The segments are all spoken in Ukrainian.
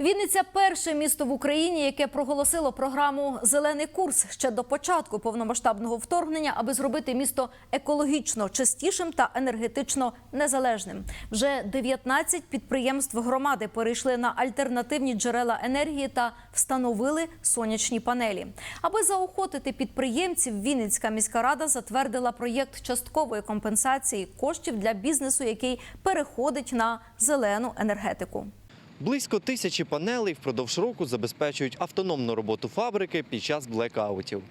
Вінниця перше місто в Україні, яке проголосило програму Зелений курс ще до початку повномасштабного вторгнення, аби зробити місто екологічно чистішим та енергетично незалежним. Вже 19 підприємств громади перейшли на альтернативні джерела енергії та встановили сонячні панелі. Аби заохотити підприємців, Вінницька міська рада затвердила проєкт часткової компенсації коштів для бізнесу, який переходить на зелену енергетику. Близько тисячі панелей впродовж року забезпечують автономну роботу фабрики під час блекаутів.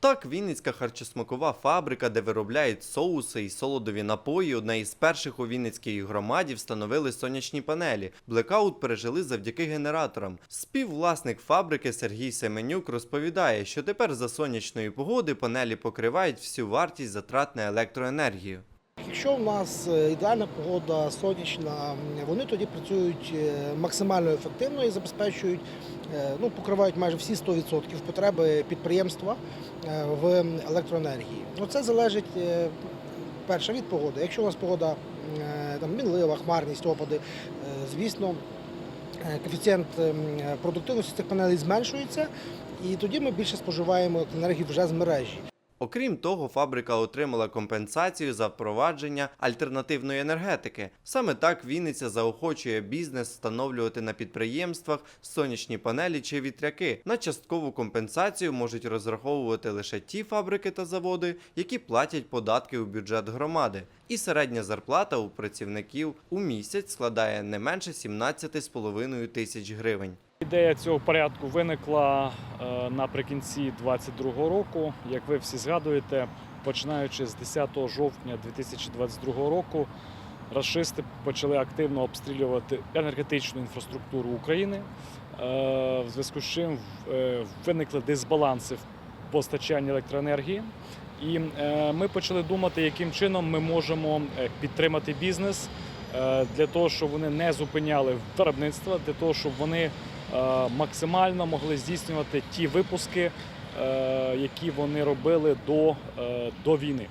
Так, Вінницька харчосмакова фабрика, де виробляють соуси і солодові напої, одна із перших у Вінницькій громаді встановили сонячні панелі. Блекаут пережили завдяки генераторам. Співвласник фабрики Сергій Семенюк розповідає, що тепер за сонячної погоди панелі покривають всю вартість затрат на електроенергію. Якщо в нас е, ідеальна погода, сонячна, вони тоді працюють е, максимально ефективно і забезпечують, е, ну, покривають майже всі 100% потреби підприємства в електроенергії. Ну, це залежить перше від погоди. Якщо у нас погода там, мінлива, хмарність, опади, звісно, коефіцієнт продуктивності цих панелей зменшується, і тоді ми більше споживаємо енергії вже з мережі. Окрім того, фабрика отримала компенсацію за впровадження альтернативної енергетики. Саме так Вінниця заохочує бізнес встановлювати на підприємствах сонячні панелі чи вітряки. На часткову компенсацію можуть розраховувати лише ті фабрики та заводи, які платять податки у бюджет громади. І середня зарплата у працівників у місяць складає не менше 17,5 тисяч гривень. Ідея цього порядку виникла е, наприкінці 2022 року. Як ви всі згадуєте, починаючи з 10 жовтня 2022 року, рашисти почали активно обстрілювати енергетичну інфраструктуру України. Е, В зв'язку з чим е, виникли дисбаланси в постачанні електроенергії. І ми почали думати, яким чином ми можемо підтримати бізнес для того, щоб вони не зупиняли виробництво, для того, щоб вони максимально могли здійснювати ті випуски, е, які вони робили до, е, до війни.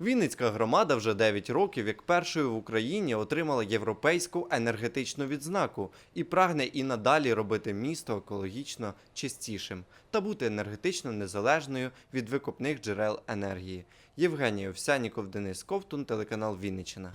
Вінницька громада вже 9 років як першою в Україні отримала європейську енергетичну відзнаку і прагне і надалі робити місто екологічно чистішим та бути енергетично незалежною від викопних джерел енергії. Євгеній Овсяніков, Денис Ковтун, телеканал Вінниччина.